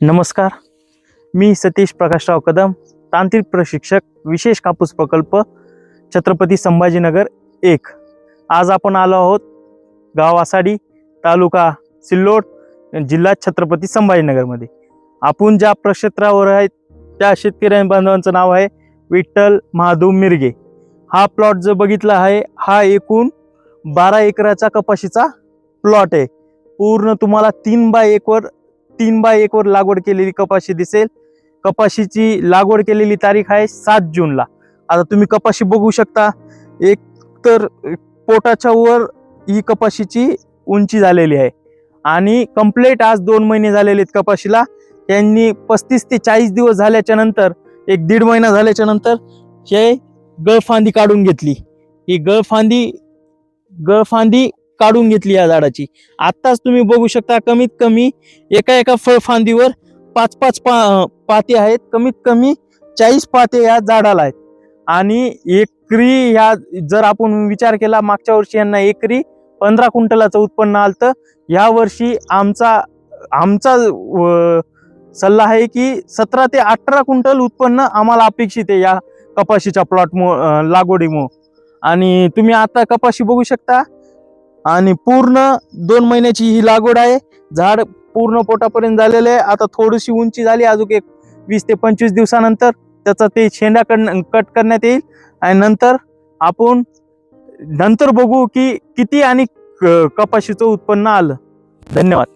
नमस्कार. मी सतीश प्रकाशराव कदम तांत्रिक प्रशिक्षक विशेष कापूस प्रकल्प छत्रपती संभाजीनगर एक. आज आपण आलो आहोत गाव आसाडी तालुका सिल्लोड जिल्हा छत्रपती संभाजीनगरमध्ये. आपण ज्या प्रक्षेत्रावर आहेत त्या शेतकरी बांधवांचं नाव आहे विठ्ठल महादेव मिरगे. हा प्लॉट जो बघितला आहे हा एकूण बारा एकराचा कपाशीचा प्लॉट आहे. पूर्ण तुम्हाला तीन बाय एकवर तीन बाय एकवर लागवड केलेली कपाशी दिसेल. कपाशीची लागवड केलेली तारीख आहे सात जूनला आता तुम्ही कपाशी बघू शकता. एक तर पोटाच्या वर ही कपाशीची उंची झालेली आहे. आणि कंप्लेट आज दोन महिने झालेले आहेत कपाशीला. त्यांनी पस्तीस ते चाळीस दिवस झाल्याच्यानंतर एक दीड महिना झाल्याच्यानंतर हे गळफांदी काढून घेतली. ही गळफांदी गळफांदी काढून घेतली या झाडाची. आत्ताच तुम्ही बघू शकता कमीत कमी एका एका फळफांदीवर पाच पाच पा पाते आहेत. कमीत कमी चाळीस पाते या झाडाला आहेत. आणि एकरी ह्या जर आपण विचार केला मागच्या वर्षी यांना एकरी पंधरा क्विंटलाचं उत्पन्न आलं ह्या वर्षी आमचा आमचा व- सल्ला आहे की सतरा ते अठरा क्विंटल उत्पन्न आम्हाला अपेक्षित आहे या कपाशीच्या प्लॉट लागवडीमुळं. आणि तुम्ही आता कपाशी बघू शकता आणि पूर्ण दोन महिन्याची ही लागवड आहे. झाड पूर्ण पोटापर्यंत झालेलं आहे. आता थोडीशी उंची झाली अजून एक वीस ते पंचवीस दिवसानंतर त्याचा ते शेंडा कड कट करण्यात येईल. आणि नंतर आपण नंतर बघू की किती आणि क- कपाशीचं उत्पन्न आलं. धन्यवाद.